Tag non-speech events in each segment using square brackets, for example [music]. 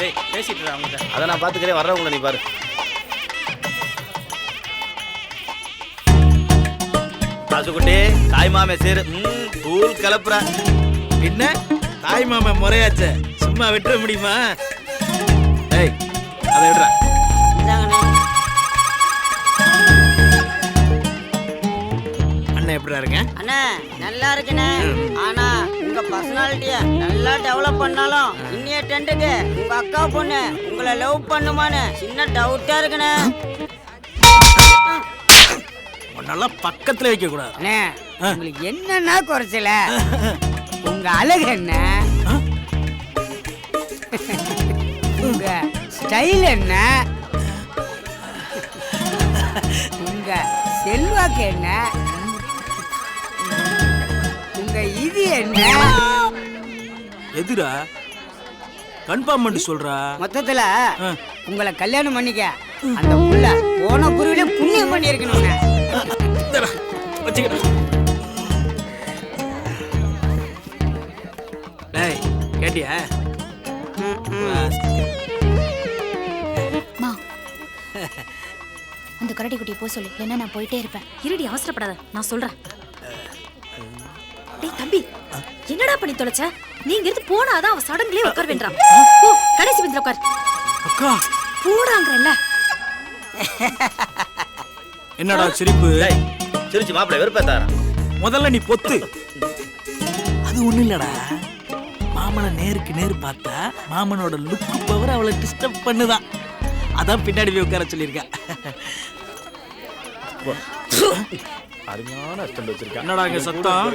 டேய் பேசிட்டு அவங்ககிட்ட அதை நான் பார்த்துக்கிறேன் வர்றவங்கள நீ பாரு. ராசுகுட்டி தாய் மாமே சேரு. ம் தூள் கிளப்புற என்ன தாய் மாமன் முறையாச்ச. சும்மா விட்டுற முடியுமா? ஏய் அதை விடுறா. அண்ணன் எப்படிடா இருங்க அண்ணா நல்லா இருக்குண்ணே. ஆனா உங்க பர்சனாலிட்டிய நல்லா டெவலப் பண்ணாலும் இன்னைய டென்ட்டுக்கு உங்க அக்கா பொண்ணு உங்களை லவ் பண்ணுமான்னு சின்ன டவுட்டா இருக்குண்ணே. உன்னெல்லாம் பக்கத்துல வைக்க கூடாது. அண்ணே உங்களுக்கு என்னன்னா குறைச்சல? உங்க அழகு என்ன? உங்க ஸ்டைல் என்ன? உங்க செல்வாக்கு என்ன? என்ன? எதுடா? கன்ஃபார்ம் பண்ணி சொல்றா. மொத்தத்துல. உங்களை கல்யாணம் பண்ணிக்க அந்த புள்ள போன குருவில புண்ணியம் பண்ணி வச்சுக்கடா. டேய் கேட்டியா? மா அந்த கரடி குட்டியை போக சொல்லு. இல்லைன்னா நான் போயிட்டே இருப்பேன். இருடி அவசரப்படாத. நான் சொல்றேன். பண்ணி தொலைச்ச? நீங்க இருந்து போனாதான் அவன் சடங்குலயே உட்கார வேண்டாம் ஓ கடைசி பந்தில உட்கார். அக்கா. போடாங்கறல்ல. என்னடா சிரிப்பு? சிரிச்சு மாப்பிள்ளை வெறுப்பேத்தாரன் முதல்ல நீ பொத்து. அது ஒண்ணும் இல்லடா. மாமனை நேருக்கு நேர் பார்த்தா மாமனோட லுக்கு பவர் அவளை டிஸ்டர்ப் பண்ணுதான் அதான் பின்னாடி போய் உட்கார சொல்லியிருக்கா. அருமையான அஸ்டண்ட் வச்சிருக்கேன் என்னடா இங்க சத்தம்?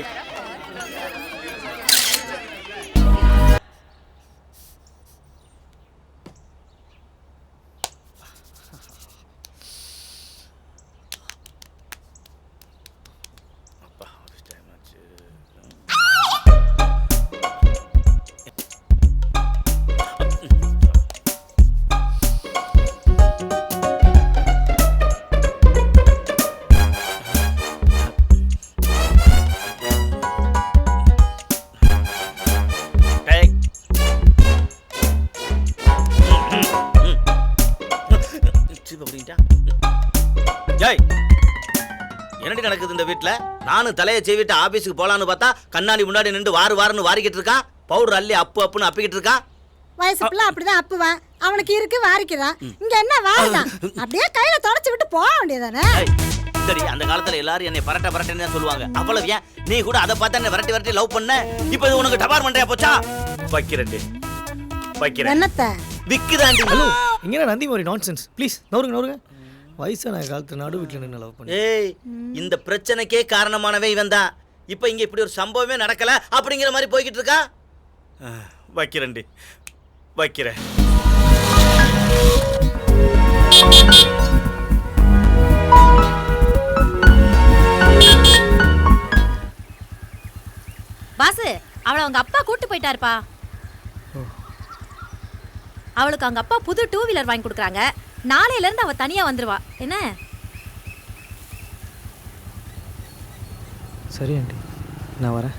நடக்குது இந்த வீட்ல? நானும் தலையை செய்விட்டு ஆபீஸுக்கு போலான்னு பார்த்தா கண்ணாடி முன்னாடி நின்று வாரு வாருன்னு வாரிக்கிட்டு இருக்கான் பவுடர் அள்ளி அப்பு அப்புன்னு அப்பிக்கிட்டு இருக்கான் வயசு பிள்ளை அப்படிதான் அப்புவான் அவனுக்கு இருக்கு வாரிக்குதான் இங்க என்ன வாரிதான் அப்படியே கையில தொடச்சு விட்டு போக வேண்டியதானே சரி அந்த காலத்துல எல்லாரும் என்னை பரட்ட பரட்டன்னு தான் சொல்லுவாங்க. அவ்வளவு ஏன்? நீ கூட அதை பார்த்தா என்ன விரட்டி விரட்டி லவ் பண்ண? இப்போ இது உனக்கு டபார் பண்றியா போச்சா? வைக்கிறேன் வைக்கிறேன். என்னத்த? விக்குதாண்டி ஹலோ இங்கே நந்தி மாதிரி நான்சென்ஸ் ப்ளீஸ் நவருங்க நவருங்க. வயசான காலத்து நடு வீட்டில் நின்று லவ் பண்ணி ஏய் இந்த பிரச்சனைக்கே காரணமானவே இவன் தான். இப்போ இங்க இப்படி ஒரு சம்பவமே நடக்கல அப்படிங்கிற மாதிரி போய்கிட்டு இருக்கா? வைக்கிறேன்டி. வைக்கிறேன். பாசு அவளை அவங்க அப்பா கூட்டு போயிட்டாருப்பா. அவளுக்கு அவங்க அப்பா புது டூ வீலர் வாங்கி கொடுக்குறாங்க. நாளையில இருந்து அவ தனியா வந்துருவா. என்ன? சரி ஆண்டி. நான் வரேன்.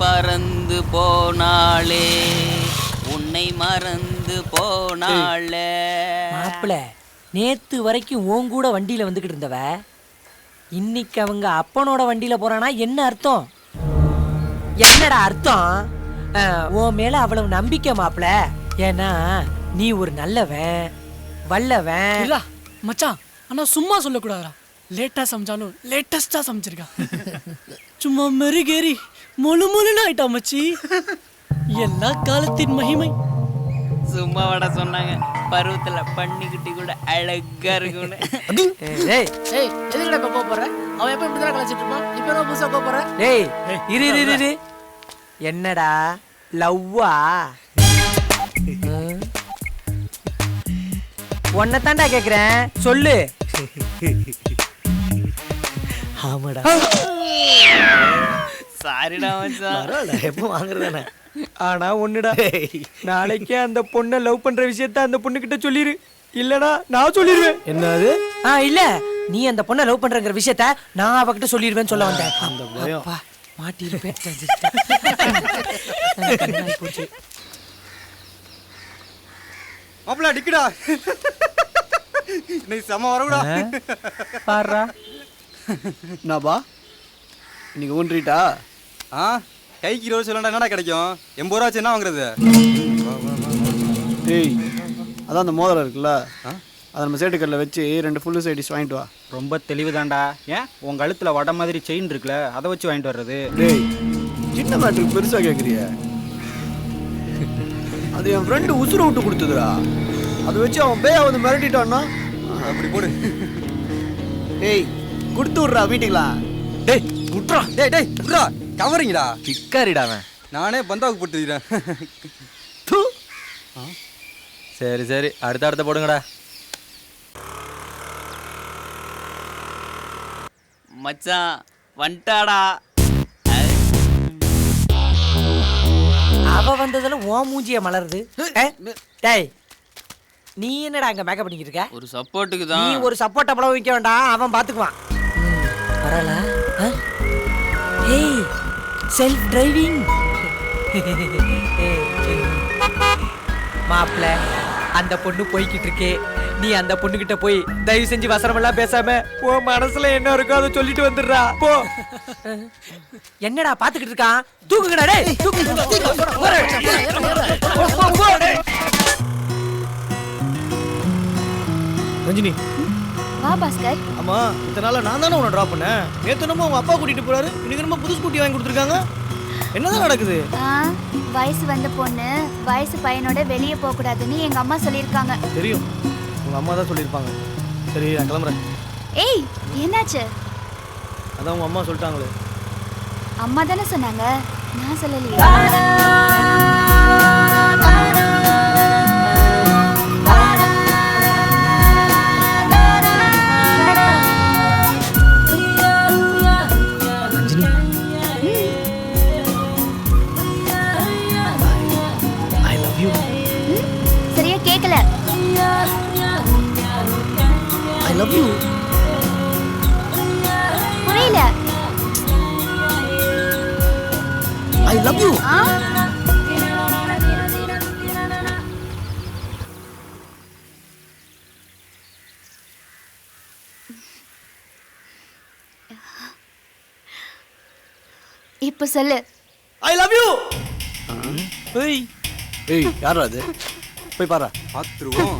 பறந்து போனாளே. உன்னை மறந்து போனாளே. மாப்பிள நேத்து வரைக்கும் உன் கூட வண்டியில வந்துகிட்டு இருந்தவ இன்னைக்கு அவங்க அப்பனோட வண்டியில போறானா என்ன அர்த்தம்? என்னடா அர்த்தம்? அஹ், உன் மேல அவ்வளவு நம்பிக்கை மாப்பிள. ஏன்னா நீ ஒரு நல்லவன் வல்லவன். இல்ல மச்சான் ஆனா சும்மா சொல்லக்கூடாதுடா. லேட்டா சமைச்சாலும் லேட்டஸ்டா சமைச்சிருக்கான். [laughs] சும்மா மெருகேறி. மொழு மொழுன்னு ஆயிட்டா மச்சி. எல்லா காலத்தின் மகிமை. சும்மா வட சொன்னாங்க. பருவத்துல பன்னிக்குட்டி கூட அழகா இருக்கும்னு. டேய் ஏய் எதுக்குடா இப்ப போற? அவன் எப்ப இப்படி தான் கலாச்சிட்டு இருப்பான்? இப்ப என்ன புதுசா போக போற? டேய் இரு இரு இரு, இரு. என்னடா லவ்வா? உன்னை தாண்டா கேக்குறேன். சொல்லு. ஆமாடா. சாரிடா மச்சான். எப்போ வாங்குறதானே ஆனா ஒண்ணுடா. நாளைக்கே அந்த பொண்ணை லவ் பண்ற விஷயத்த அந்த பொண்ணு கிட்ட சொல்லிரு. இல்லனா நான் சொல்லிடுவேன் என்னது? ஆ இல்ல. நீ அந்த பொண்ணை லவ் பண்றங்கிற விஷயத்த நான் அவகிட்ட சொல்லிடுவேன்னு சொல்ல வந்தேன். அந்த பயம். போச்சு மாப்பிள்ள டிக்குடா இன்னைக்கு செம வரவுடா. பாருடா என்னப்பா? இன்னைக்கு ஊன்றிட்டா? ஆ? கைக்கு இருபது சொல்லண்டா என்னடா கிடைக்கும்? எண்பது ரூபா வச்சு என்ன வாங்குறது? டேய் அதான் அந்த மோதிரம் இருக்குல்ல. அதை நம்ம சேட்டுக்கல்ல வச்சு ரெண்டு ஃபுல்லு சைடிஸ் வாங்கிட்டு வா. ரொம்ப தெளிவுதான்டா. ஏன்? உன் கழுத்துல வட மாதிரி செயின் இருக்குல்ல அதை வச்சு வாங்கிட்டு வர்றது. டேய் சின்ன மேட்ருக்கு பெருசாக கேட்குறிய அது என் ஃப்ரெண்டு உசுரை விட்டு கொடுத்ததுடா. அதை வச்சு அவன் பேய வந்து மிரட்டிட்டான்னா? அப்படி போடு. டேய் கொடுத்து விட்றா வீட்டுக்கலாம் டேய் விட்றா டேய் டேய் விட்றா கவரிங்கடா. பிக்காரிடா அவன். நானே பந்தாவுக்கு போட்டுக்கிறேன். சரி சரி. அடுத்த அடுத்த போடுங்கடா. மச்சான் வந்துட்டாடா. அவ வந்ததுல ஓ மூஞ்சிய மலருது. ஏ, டேய் நீ என்னடா அங்க மேக்கப் பண்ணிக்கிட்டு இருக்க? ஒரு சப்போர்ட்டுக்கு நீ தான் ஒரு சப்போட்டா பழம் வைக்க வேண்டாம். அவன் பாத்துக்குவான். வரல ஏய் செல்ஃப் டிரைவிங் மாப்பிள அந்த பொண்ணு போய்கிட்டு இருக்கே. நீ அந்த பொண்ணு கிட்ட போய் தயவு செஞ்சு வசனமெல்லாம் பேசாம உன் மனசுல என்ன இருக்கோ அதை சொல்லிட்டு வந்துடுறா. போ. என்னடா பாத்துக்கிட்டு இருக்கான்? தூக்குங்கடா தூக்கு டேய். ரஞ்சினி வா பாஸ்கர். ஆமா இத்தனை நாளா நான் தானே உன்னை ட்ராப் பண்ணேன். நேற்று என்னமோ உங்க அப்பா கூட்டிட்டு போறாரு. இன்னைக்கு என்னமோ புது ஸ்கூட்டி வாங்கி கொடுத்துருக்காங்க. என்னதான் நடக்குது? ஆ, வயசு வந்த பொண்ணு வயசு பையனோட வெளியே போக கூடாதுன்னு எங்க அம்மா சொல்லியிருக்காங்க. தெரியும். உங்க அம்மா தான் சொல்லியிருப்பாங்க. சரி நான் கிளம்புறேன். ஏய் என்னாச்சு? அதான் உங்க அம்மா சொல்லிட்டாங்களே. அம்மா தானே சொன்னாங்க. நான் சொல்லலையே. ஐ லவ் யூ சரியா கேட்கல ஐ லவ் யூ புரியல. ஐ லவ் யூ இப்ப சொல்லு. ஐ லவ் யூ ஏய். ஏய் யாரா அது? போய் பாரா. பார்த்துருவோம்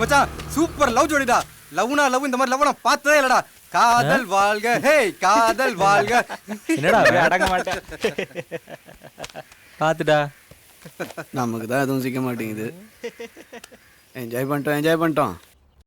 மச்சான் சூப்பர் லவ் ஜோடிடா. லவ்னா லவ் இந்த மாதிரி லவ் நான் பார்த்ததே இல்லடா. காதல் வாழ்க ஹே காதல் வாழ்க. என்னடா அடங்க மாட்டேன். பார்த்துடா. நமக்கு தான் எதுவும் சிக்க மாட்டேங்குது. என்ஜாய் பண்ணிட்டோம் என்ஜாய் பண்ணிட்டோம்.